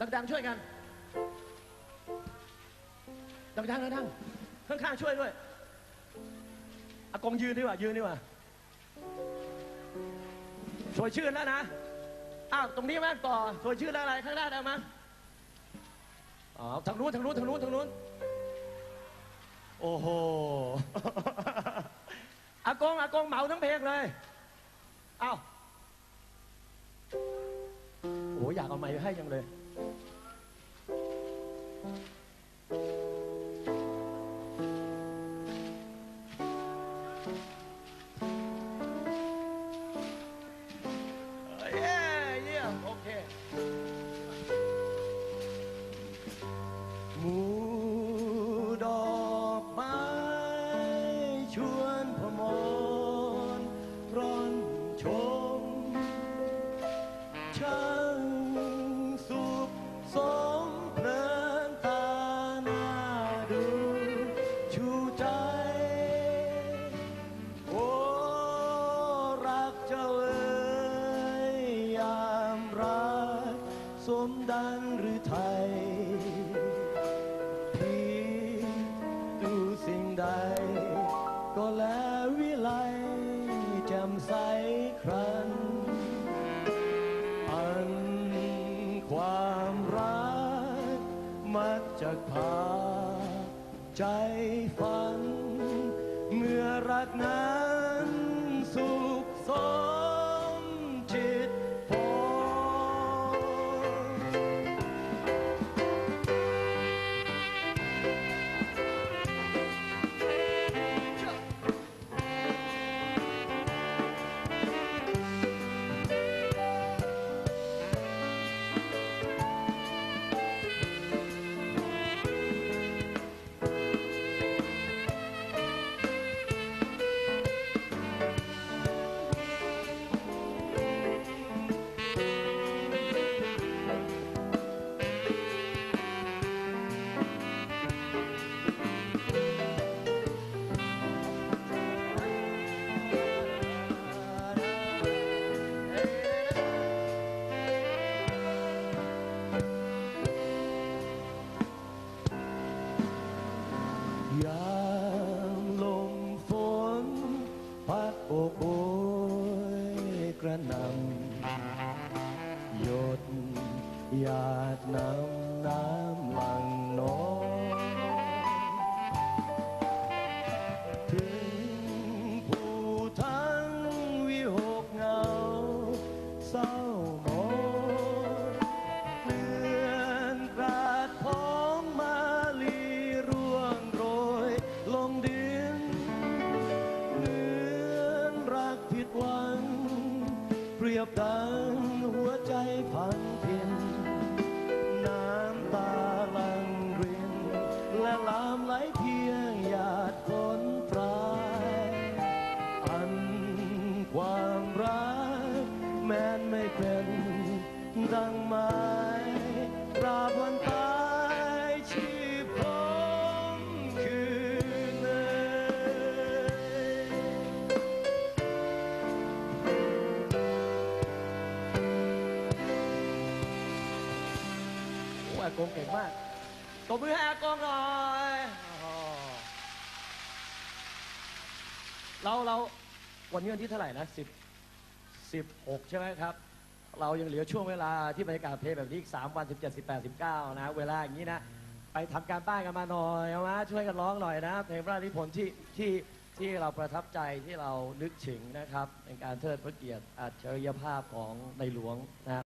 ดังๆช่วยกัน ดังๆดังๆข้างๆช่วยด้วยอากงยืนดีกว่ายืนดีกว่าช่วยชื่อแล้วนะอ้าวตรงนี้มั้งต่อช่วยชื่อแล้วอะไรข้างหน้าได้มั้งอ๋อทางนู้นทางนู้นทางนู้นทางนู้นโอ้โหอากงอากงเหมาทั้งเพลงเลยเอ้าวโอ้อยากเอาไม้ให้ยังเลย Thank you. ดังหรือไทยพี่ดูสิ่งใด ก็แลวิไลแจ่มใสครั้นอันความรัก มักจะพาใจฝัน เมื่อรักนั้น ดน้ำน้ำหลังน้องถึงผู้ทั้งวิหกเงาเศร้าหมองเลือนกราดพ้องมาลีร่วงโรยลงดินเหมือนรักผิดหวัง เปรียบดังหัวใจพันพินน้ากงเก่งมากตบมือให้อากงหน่อยเราเราวันนี้วันที่เท่าไหร่นะสิบสิบหกใช่ไหมครับ เรายังเหลือช่วงเวลาที่บรรยากาศเพลงแบบนี้อีกสามวันสิบเจ็ดสิบแปดสิบเก้านะ เวลาอย่างนี้นะ ไปทำการบ้านกันมาหน่อยเอามาช่วยกันร้องหน่อยนะเพลงพระราชนิพนธ์ที่ที่ที่เราประทับใจที่เรานึกถึงนะครับ เป็นการเทิดพระเกียรติอัจฉริยภาพของในหลวงนะ